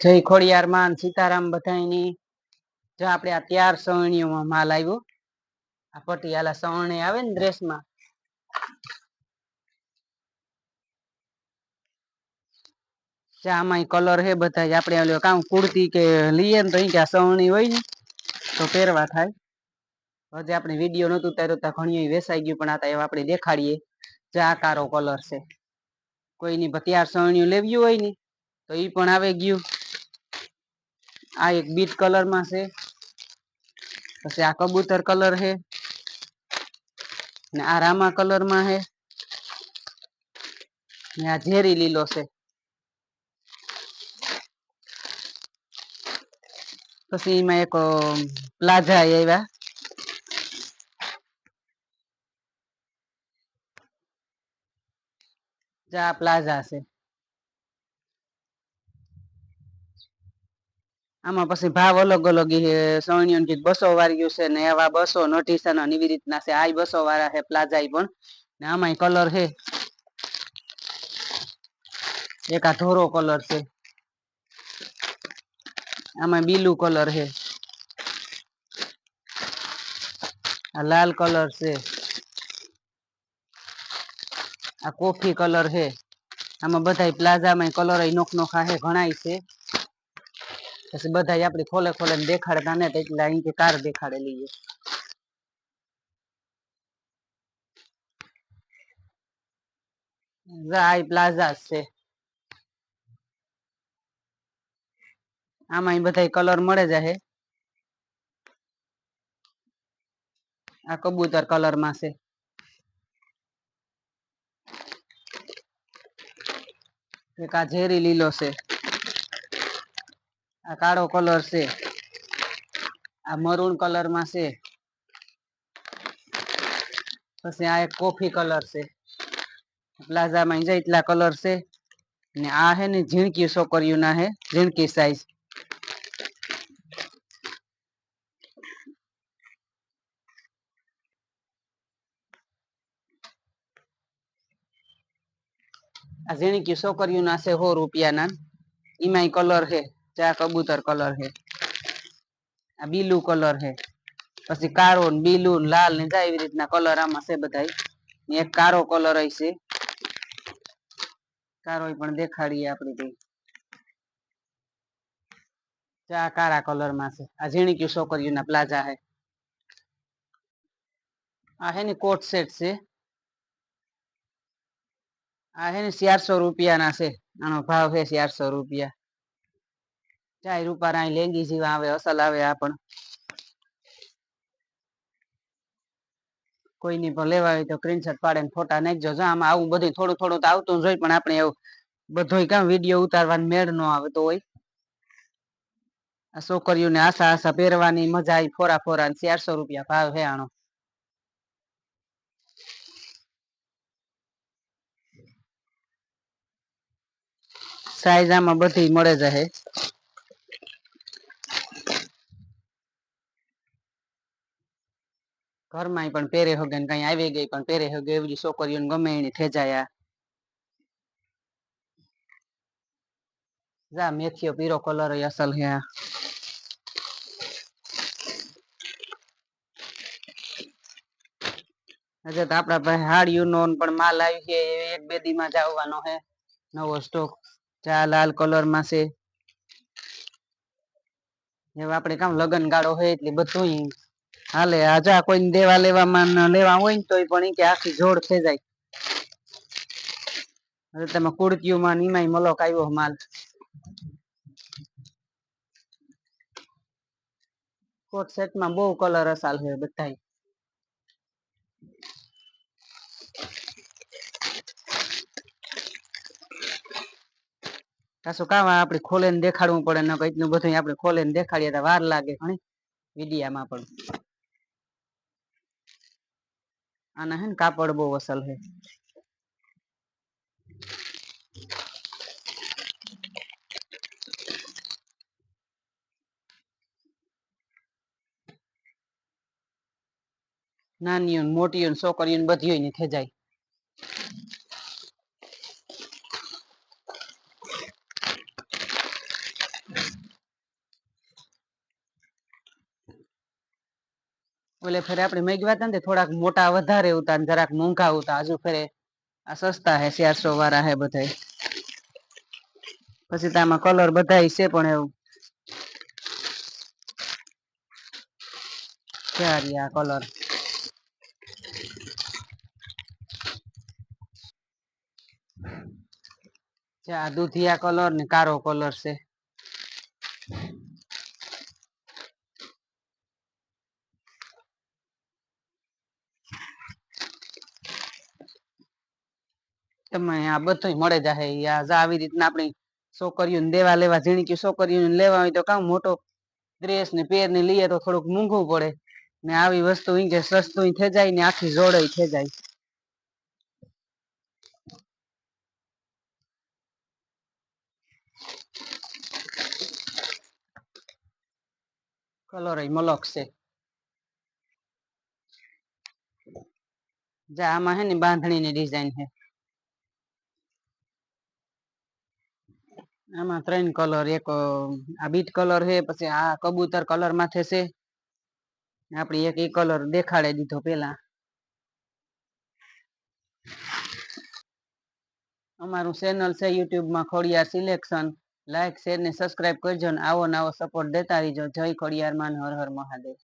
જય ખોડિયાર માન સીતારામ બધાયની. જો આપણે આ ત્યાર સવણીઓમાં માલ આવ્યો. આ પટિયાલા સવણી આવે ને ડ્રેસમાં આમાં કલર હે બધા આપણે ઓલો કામ કુર્તી કે લઈએ ને તો અહીં આ સવણી હોય ને, તો પહેરવા થાય. હજી આપણે વીડિયો નતું ઉતાર્યો ત્યાં ઘણી વેસાઈ ગયું, પણ આ એવા આપણે દેખાડીએ. જે આ કારો કલર છે. કોઈની ત્યાર સવણીઓ લેવી હોય ને, તો એ પણ આવે ગયું. આ એક બીટ કલરમાં છે. પછી આ કબૂતર કલર છે. ને આ રામા કલરમાં છે. ને આ ઝેરી લીલો છે. પછી એમાં એક પ્લાઝા આવ્યા. જા, પ્લાઝા છે. આમાં પછી ભાવ અલગ અલગ છે. સવણીઓ બસો વાળ્યું છે ને એવા બસો નોટિસન એવી રીતના છે. આ બસો વાળા છે પ્લાઝા પણ. ને આમાં કલર છે. એક આ ધોરો કલર છે. આમાં બીલુ કલર છે. આ લાલ કલર છે. આ કોફી કલર છે. આમાં બધા પ્લાઝામાં કલર નોખ નોખા છે ઘણા છે. પછી બધા આપણે ખોલે ખોલે દેખાડતા ને એટલે અહીં કે કાર દેખાડેલી છે. આ પ્લાઝા છે. આમાં બધા કલર મળે જાય આ કબૂતર કલરમાં છે. એક આ ઝેરી લીલો છે. આ કાળો કલર છે. આ મરૂન કલરમાં છે. પછી આ એક કોફી કલર છે. પ્લાઝામાં જાય એટલા કલર છે. ને આ હે ને ઝીણકી છોકરીઓ ના હે, ઝીણકી સાઈઝ આ ઝીણકી છોકરીઓ ના છે સો રૂપિયા ના એમાંય કલર છે ચા કબૂતર કલર હે આ બીલુ કલર હે પછી કાળો ને બીલુ લાલ ને જાય એવી રીતના કલર આમાં છે બધા એક કાળો કલર છે. કારો પણ દેખાડીએ આપણે ચા કાળા કલરમાં છે. આ ઝીણીક્યું છોકરીઓના પ્લાઝા હે આ હે ને કોટ સેટ છે. આ હે ને ચારસો રૂપિયા ના છે. આનો ભાવ છે ચારસો રૂપિયા. ચાર રૂપિયા લેંગી જેવા આવે, અસલ આવે આ પણ. કોઈની પણ લેવા હોય તો સ્ક્રીનશોટ પાડીને ફોટા નાખજો જો આમાં આવું બધું થોડું થોડું તો આવતું જ પણ આપણે એવું બધો કામ વીડિયો ઉતારવા મેળ ન આવે તો હોય. આ છોકરીઓને આશા આશા પહેરવાની મજા આવી ફોરા ફોરા ચારસો રૂપિયા ભાવ હે આનો. સાઈઝ આમાં બધી મળે જશે ઘરમાં પણ પહેરે હગે ને કઈ આવી ગઈ, પણ પહેરે હગે એવી છોકરીઓને ગમે એને ખેંચાયા જા, મેથીઓ પીરો કલર અસલ હે આ. હજે તો આપડા પાસે હાડીઓનો પણ માલ આવી છે એક બે દી માં જ આવવાનો હે નવો સ્ટોક ચા લાલ કલરમાં છે. હવે આપણે કામ લગન ગાળો હોય એટલે બધું હાલે, આજા કોઈ દેવા લેવામાં લેવા હોય ને તો પણ કે આખી જોડ થઈ જાય. હવે તમે કુર્તીઓમાં નિમાય મલોક આવ્યો માલ. કોટ સેટમાં બહુ કલર અસાલ છે બધા કાશું કામ આપણે ખોલે દેખાડવું પડે ને એટલું બધું આપણે ખોલે દેખાડીએ તો વાર લાગે ઘણી વિડિયામાં પણ. આના હે કાપડ બહુ અસલ છે નાનીઓ મોટીઓ છોકરીઓ બધી ને ખેંચાય ઓલે ફેરે આપણે મેગવા ને થોડાક મોટા વધારે ઉતા ને જરાક મોંઘા ઉતા હજુ ફેરે આ સસ્તા હે ચારસો વાળા હે બધા પછી તો આમાં કલર બધા છે પણ એવું. ક્યાં આ કલર આ દૂધિયા કલર ને કારો કલર છે? તમે આ બધું મળે જાહે. આવી રીતના આપણી છોકરીઓને દેવા લેવા ઝીણીકી છોકરીઓને લેવા હોય તો કામ મોટો ડ્રેસ ને પેર ને લઈએ તો થોડુંક મોંઘું પડે. ને આવી વસ્તુ ઈ કે સસ્તું થઈ જાય ને આખી જોડે થઈ જાય. કલર મલક છે. જા, આમાં હે ને બાંધણીની ડિઝાઇન છે આમાં ત્રણ કલર એક આ બીટ કલર છે, પછી આ કબૂતર કલર માથે છે. આપણે એક એ કલર દેખાડે દીધો પેલા. અમારું ચેનલ છે યુટ્યુબમાં ખોડિયાર સિલેક્શન લાઈક શેર ને સબસ્ક્રાઇબ કરજો ને આવો નવો સપોર્ટ દેતા રહીજો. જય ખોડિયાર, માન હર હર મહાદેવ.